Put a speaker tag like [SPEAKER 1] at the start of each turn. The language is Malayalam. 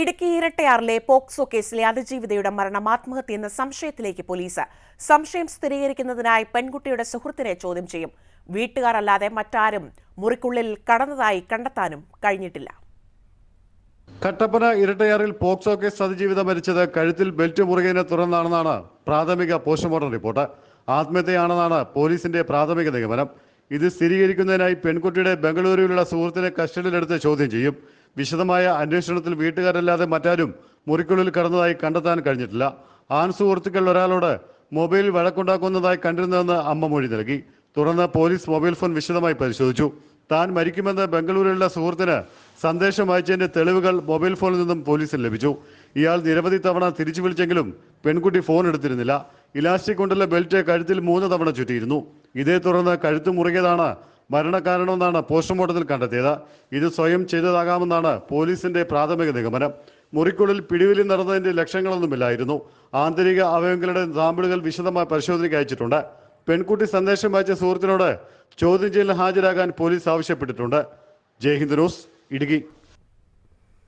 [SPEAKER 1] ഇടുക്കി ഇരട്ടയാറിലെ പോക്സോ കേസിലെ അതിജീവിതയുടെ മരണം ആത്മഹത്യ എന്ന സംശയത്തിലേക്ക് പോലീസ്. സംശയം സ്ഥിരീകരിക്കുന്നതിനായി പെൺകുട്ടിയുടെ സുഹൃത്തിനെ ചോദ്യം ചെയ്യും. വീട്ടുകാരല്ലാതെ മറ്റാരും മുറിക്കുള്ളിൽ കടന്നതായി കണ്ടെത്താനും കഴിഞ്ഞിട്ടില്ല.
[SPEAKER 2] കട്ടപ്പന ഇരട്ടയാറിൽ പോക്സോ കേസ് അതിജീവിത മരിച്ചത് കഴുത്തിൽ ബെൽറ്റ് മുറുകിയതിനെ തുടർന്നാണെന്നാണ് പ്രാഥമിക പോസ്റ്റ്മോർട്ടം റിപ്പോർട്ട്. ആത്മഹത്യയാണെന്നാണ് പോലീസിന്റെ പ്രാഥമിക നിഗമനം. ഇത് സ്ഥിരീകരിക്കുന്നതിനായി പെൺകുട്ടിയുടെ ബംഗളൂരുവിലുള്ള സുഹൃത്തിനെ കസ്റ്റഡിയിലെടുത്ത് ചോദ്യം ചെയ്യും. വിശദമായ അന്വേഷണത്തിൽ വീട്ടുകാരല്ലാതെ മറ്റാരും മുറിക്കുള്ളിൽ കടന്നതായി കണ്ടെത്താൻ കഴിഞ്ഞിട്ടില്ല. ആൺ സുഹൃത്തുക്കൾ ഒരാളോട് മൊബൈൽ വഴക്കുണ്ടാക്കുന്നതായി കണ്ടിരുന്നതെന്ന് അമ്മ മൊഴി നൽകി. തുടർന്ന് പോലീസ് മൊബൈൽ ഫോൺ വിശദമായി പരിശോധിച്ചു. താൻ മരിക്കുമെന്ന് ബംഗളൂരുവിലുള്ള സുഹൃത്തിന് സന്ദേശം അയച്ചതിന്റെ തെളിവുകൾ മൊബൈൽ ഫോണിൽ നിന്നും പോലീസിന് ലഭിച്ചു. ഇയാൾ നിരവധി തവണ തിരിച്ചു വിളിച്ചെങ്കിലും പെൺകുട്ടി ഫോൺ എടുത്തിരുന്നില്ല. ഇലാസ്റ്റിക് കൊണ്ടുള്ള ബെൽറ്റ് കഴുത്തിൽ മൂന്ന് തവണ ചുറ്റിയിരുന്നു. ഇതേ തുടർന്ന് കഴുത്ത് മുറുകിയതാണ് മരണകാരണമെന്നാണ് പോസ്റ്റ്മോർട്ടത്തിൽ കണ്ടെത്തിയത്. ഇത് സ്വയം ചെയ്തതാകാമെന്നാണ് പോലീസിന്റെ പ്രാഥമിക നിഗമനം. മുറിക്കുള്ളിൽ പിടിവലി നടന്നതിന്റെ ലക്ഷ്യങ്ങളൊന്നുമില്ലായിരുന്നു ആന്തരിക അവയവങ്ങളുടെ സാമ്പിളുകൾ വിശദമായി പരിശോധനയ്ക്ക് അയച്ചിട്ടുണ്ട്. പെൺകുട്ടി സന്ദേശം അയച്ച സുഹൃത്തിനോട് ചോദ്യം ചെയ്യലിന് ഹാജരാകാൻ പോലീസ് ആവശ്യപ്പെട്ടിട്ടുണ്ട്. ജയ് ഹിന്ദ് ന്യൂസ് ഇടുക്കി.